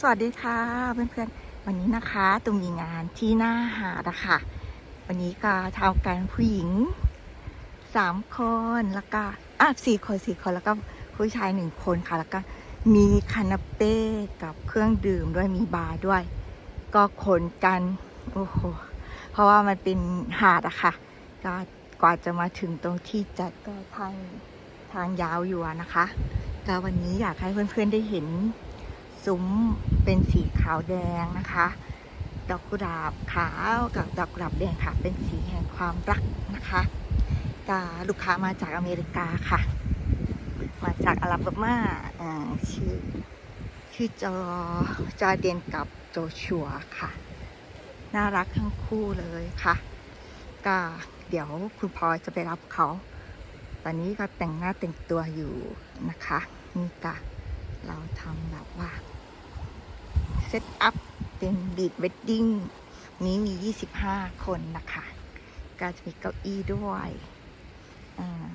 สวัสดีค่ะเพื่อนๆ วันนี้นะคะตูมมีงานที่หน้าหาดอะค่ะ วันนี้ก็ทำกันผู้หญิงสามคนแล้วก็อะสี่คนสี่คนแล้วก็ผู้ชายหนึ่งคนค่ะ แล้วก็มีคานาเป้กับเครื่องดื่มด้วยมีบาร์ด้วย ก็ขนกันโอ้โหเพราะว่ามันเป็นหาดอะค่ะ ก็กว่าจะมาถึงตรงที่จัดก็ทางทางยาวอยู่นะคะก็วันนี้อยากให้เพื่อนๆได้เห็น ซุ้มเป็นสีขาวแดงนะคะ ดอกกุหลาบขาวกับดอกกุหลาบแดงค่ะ เป็นสีแห่งความรักนะคะก็ลูกค้ามาจากอเมริกาค่ะ มาจากอาราบามาอ่าชื่อชื่อจอจอเดนกับโจชัวค่ะ น่ารักทั้งคู่เลยค่ะ ก็เดี๋ยวคุณพลอยจะไปรับเขา ตอนนี้ก็แต่งหน้าแต่งตัวอยู่นะคะ นี่ก็เราทำแบบว่า เซตอัพเป็นบีดเวดดิ้งนี้มี 25 คนนะคะ ก็จะมีเก้าอี้ด้วย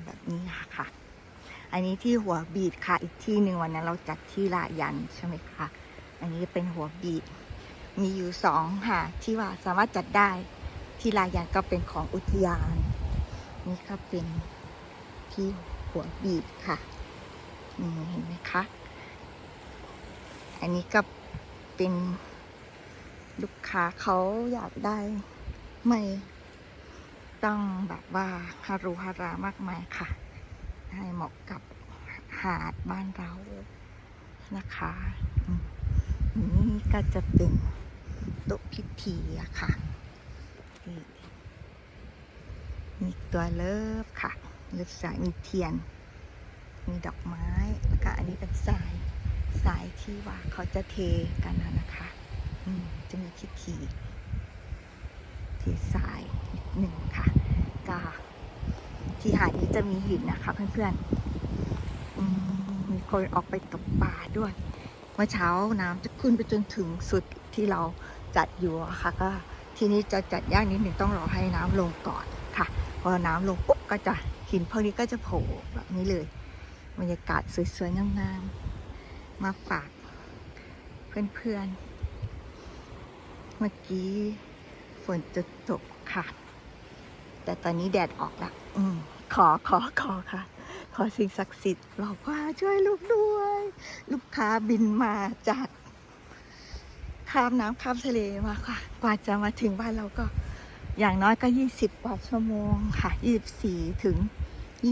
แบบนี้ค่ะ อันนี้ที่หัวบีดค่ะ อีกที่หนึ่งวันนั้นเราจัดที่ลายันใช่ไหมคะ อันนี้เป็นหัวบีด มีอยู่สองค่ะ ที่ว่าสามารถจัดได้ที่ลายันก็เป็นของอุทยาน นี่ก็เป็นที่หัวบีดค่ะนี่เห็นไหมคะ อันนี้ก็เป็นลูกค้าเขาอยากได้ไม่ต้องแบบว่าฮารุฮารามากมายค่ะ ให้เหมาะกับหาดบ้านเรานะคะ นี่ก็จะเป็นโต๊ะพิธีอะค่ะ มีตัวเลิฟค่ะเลิฟสายมีเทียน มีดอกไม้ แล้วก็อันนี้เป็นสาย สายที่ว่าเขาจะเทกันนะคะจะมีพิธีเทสายหนึ่งค่ะก็ที่หาดนี้จะมีหินนะคะ เพื่อนๆมีคนออกไปตกปลาด้วยเมื่อเช้าน้ำจะขึ้นไปจนถึงสุดที่เราจัดอยู่ค่ะ ก็ทีนี้จะจัดยากนิดหนึ่งต้องรอให้น้ำลงก่อนค่ะ พอน้ำลงปุ๊บก็จะหินพวกนี้ก็จะโผล่แบบนี้เลยบรรยากาศสวยๆงามๆ มาฝากเพื่อนๆ เมื่อกี้ฝนจะตกค่ะ แต่ตอนนี้แดดออกละอืมขอขอขอค่ะ ขอสิ่งศักดิ์สิทธิ์บอกว่าช่วยลูกด้วย ลูกค้าบินมาจากข้ามน้ำข้ามทะเลมาค่ะ กว่าจะมาถึงบ้านเราก็อย่างน้อยก็ 20 กว่าชั่วโมงค่ะ 24 ถึง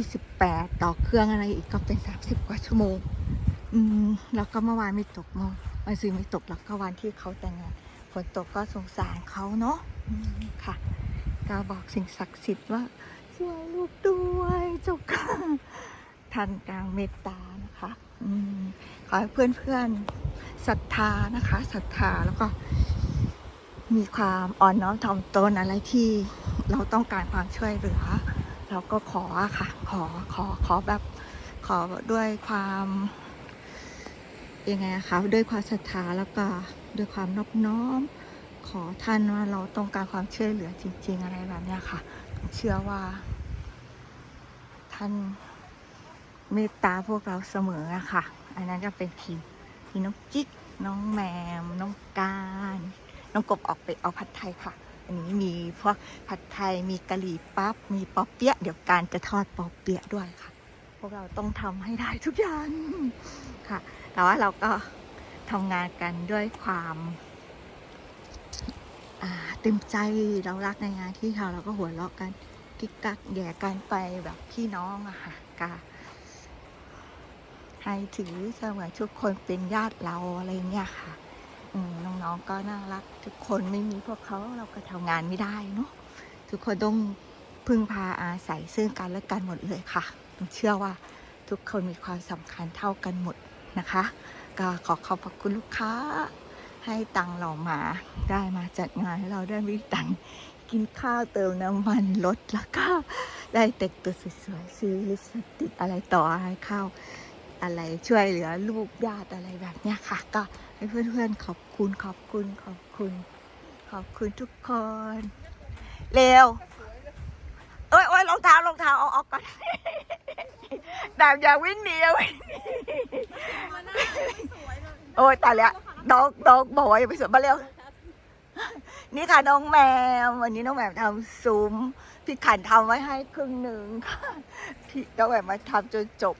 28 ต่อเครื่องอะไรอีกก็เป็น 30 กว่าชั่วโมง อืมแล้วก็เมื่อวานไม่ตกมื่อวันซื้อไม่ตกแล้วก็วันที่เขาแต่งงานฝนตกก็สงสารเขาเนาะค่ะก็บอกสิ่งศักดิ์สิทธิ์ว่าช่วยลูกด้วยเจ้าค่ะท่านกลางเมตตานะคะอืมขอให้เพื่อนๆศรัทธานะคะศรัทธาแล้วก็ มีความอ่อนน้อมถ่อมตนอะไรที่เราต้องการความช่วยเหลือเราก็ขอค่ะ ขอขอขอแบบขอด้วยความ ยังไงอะคะด้วยความศรัทธาแล้วก็ด้วยความนอบน้อม ขอท่านว่าเราต้องการความช่วยเหลือจริง ๆ อะไรแบบนี้ค่ะ เชื่อว่า ท่านเมตตาพวกเราเสมออะค่ะ อันนั้นจะเป็นทีมทีน้องจิ๊กน้องแมม น้องการ น้องกบออกไปเอาผัดไทยค่ะ อันนี้มีพวกผัดไทยมีกะหรี่ปั๊บมีปอเปี๊ยะเดี๋ยวการจะทอดปอเปี๊ยะด้วยค่ะ พวกเราต้องทำให้ได้ทุกอย่างค่ะ แต่ว่าเราก็ทำงานกันด้วยความเต็มใจเรารักในงานที่เราเราก็หัวเราะกันกิ๊กกักแย่กันไปแบบพี่น้องอะค่ะกาให้ถือเสมือนทุกคนเป็นญาติเราอะไรเงี้ยค่ะอืมน้องๆก็น่ารัก ทุกคนไม่มีพวกเขาเราก็ทำงานไม่ได้เนาะทุกคนต้องพึ่งพาอาศัยซึ่งกันและกันหมดเลยค่ะ เชื่อว่าทุกคนมีความสำคัญเท่ากันหมดนะคะ ก็ขอขอบพระคุณลูกค้า ให้ตังเรามาได้มาจัดงานให้เราได้มีตังกินข้าวเติมน้ำมันรถแล้วก็ได้แต่งตัวสวยๆซื้อลิปสติกอะไรต่ออะไรเข้าอะไรช่วยเหลือลูกญาติอะไรแบบเนี้ยค่ะ ก็ให้เพื่อนๆขอบคุณขอบคุณขอบคุณ ขอบคุณทุกคน เร็ว เอ้ยโอ้ยรองเท้ารองเท้าเอาออกก่อน ดาบอย่าวิ่งหนีอย่าวิ่งหนีโอ้ยตายแล้วน้องน้องบอกว่าอย่าไปสวนมาเร็วนี่ค่ะน้องแมว วันนี้น้องแมวทำซุ้มพี่ขันทำไว้ให้ครึ่งหนึ่งค่ะพี่น้องแมวมาทำจนจบ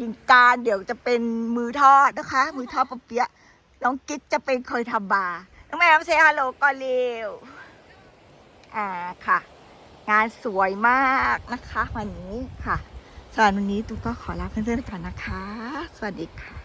ยิงการเดี๋ยวจะเป็นมือทอดนะคะ มือทอดปะเปี๊ยะน้องกิ๊กจะเป็นคอยทำบาร์น้องแมวเซฮัลโหลก่อนเร็วอ่าค่ะ งานสวยมากนะคะ วันนี้ค่ะ สำหรับวันนี้ตุ๊กก็ขอลาเพื่อนๆไปก่อนนะคะ สวัสดีค่ะ